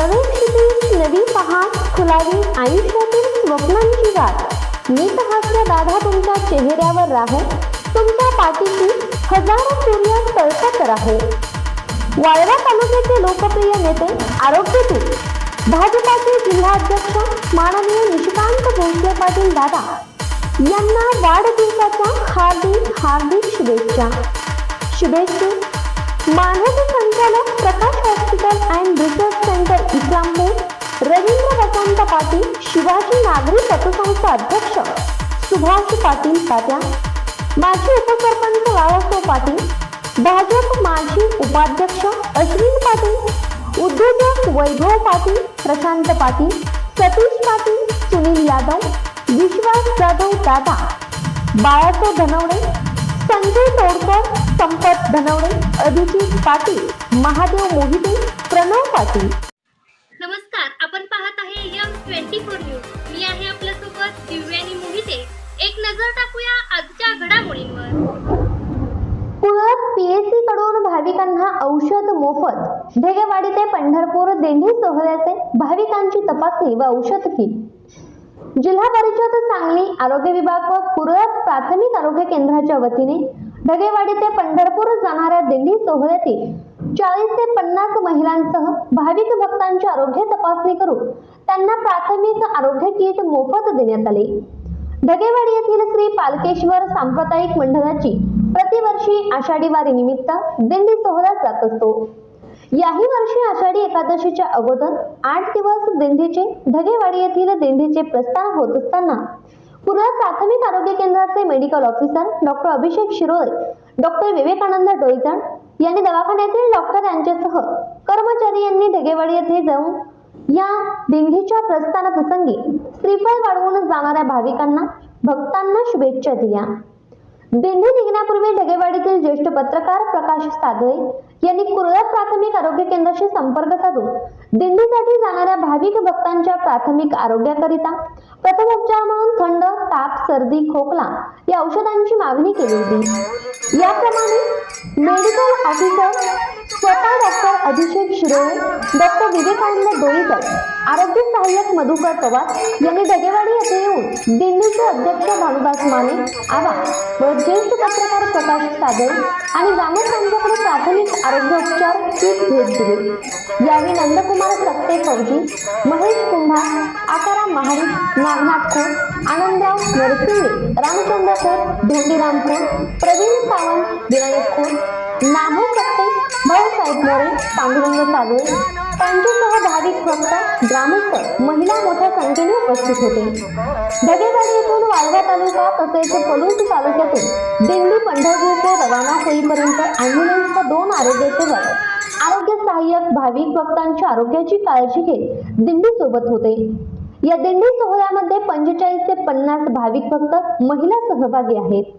नवे क्षितिज नवी पहाट खुलावी आयुष्यातील स्वप्नांची गाठ. नीत हास्य दादा तुमच्या चेहऱ्यावर राहो. तुमच्या पाठीशी हजारो सूर्य तळपत राहो. वाळवा तालुक्याचे लोकप्रिय नेते आरोग्य आरोग्यदूत भाजपाचे जिल्हाध्यक्ष माननीय निशिकांत भोसले पाटील दादा. यांना वाढदिवसाच्या हार्दिक हार्दिक शुभेच्छा. शुभेच्छा. मानद संचालक Prakash hospital and research centre Islampur. Ravindra Vasant Patil Shivaji नागरी पतसंस्था अध्यक्ष. सुभाष पाटील तात्या माजी उपसरपंच बाळासाहेब पाटील. भाजप माजी उपाध्यक्ष अश्विन पाटील. उद्योजक वैभव पाटील प्रशांत पाटील. सतीश पाटील सुनील यादव. विश्वास जाधव दादा. बाळासाहेब धनवडे. संजय तोडकर संपत धनवडे अभिजित पाटील महादेव मोहिते प्रणव पाटील. नमस्कार आपण पाहत आहे यम ट्वेंटी फोर न्यूज. मी आहे आपल्यासोबत दिव्यानी मोहिते. एक नजर टाकूया आजच्या घडामोडींवर. पुण्यात पीएससी कडून भाविकांना औषध मोफत. ढेगेवाडी ते पंढरपूर दिंडी सोहळ्याचे भाविकांची तपासणी व औषध किट. जिल्हा परिषद सांगली आरोग्य विभाग व कुरळद प्राथमिक आरोग्य केंद्राच्या वतीने ढगेवाडी ते पंढरपूर जाणाऱ्या दिंडी सोहळ्यातील चाळीस ते पन्नास महिलांसह भाविक भक्तांची आरोग्य तपासणी करून त्यांना प्राथमिक आरोग्य किट मोफत देण्यात आले. ढगेवाडी येथील श्री पालकेश्वर सांप्रदायिक मंडळाची प्रतिवर्षी आषाढी वारी निमित्त दिंडी सोहळा जात असतो. याही वर्षी आषाढी एकादशीच्या अगोदर आठ दिवस दिंडीचे ढगेवाडी येथील दिंडीचे प्रस्थान होत असताना पुरा प्राथमिक आरोग्य केंद्राचे medical officer doctor Abhishek Shirole doctor Vivekanand Doijan यांनी दवाखान्यातील डॉक्टर यांच्यासह कर्मचारी यांनी ढगेवाडी येथे जाऊन या दिंडीच्या प्रस्थानाप्रसंगी श्रीफळ वाढवून जाणाऱ्या भाविकांना भक्तांना शुभेच्छा दिल्या. दिंडी निघण्यापूर्वी ढगेवाडीतील ज्येष्ठ पत्रकार प्रकाश साधवे यांनी कुर्ला प्राथमिक आरोग्य केंद्राशी संपर्क साधून दिंडीसाठी जाणाऱ्या भाविक भक्तांच्या प्राथमिक आरोग्याकरिता प्रथमोपचार म्हणून थंड सर्दी खोकला या औषधांची मागणी केली होती. याप्रमाणे मेडिकल ऑफिसर स्वतः डॉक्टर अभिषेक शिरोळे डॉक्टर विवेकानंद डोईकर आरोग्य सहाय्यक मधुकर पवार यांनी ढगेवाडी येथे येऊन दिल्लीचे अध्यक्ष भानुदास माने आवा व ज्येष्ठ पत्रकार प्रकाश सादळे आणि ग्रामस्थांच्याकडे प्राथमिक आरोग्य उपचार किट भेट दिली. यावेळी नंदकुमार सक्ते फौजी महेश कुंभार आकाश महाडी नागनाथ खोत आनंदराव नरसिंगे रामचंद्र खोत धोंडीराम खोत प्रवीण सावंत विनायक खोत नामो सक्ते भाऊसाहेब मोरे पांडुरंग सागळे त्यांच्यासह भाविक भक्त ग्रामस्थ महिला मोठ्या संख्येने उपस्थित होते. ढगेवाडी येथून वाळवा तालुका तसेच पलूस तालुक्यातून दिंडी पंढरपूरचे रवाना होईपर्यंत अँब्युलन्स दोन आरोग्य सेवक आरोग्य सहाय्यक भाविक भक्तांच्या आरोग्याची काळजी घेत दिंडी सोबत होते. या दिंडी सोहळ्यामध्ये पंचेचाळीस ते पन्नास भाविक भक्त महिला सहभागी आहेत.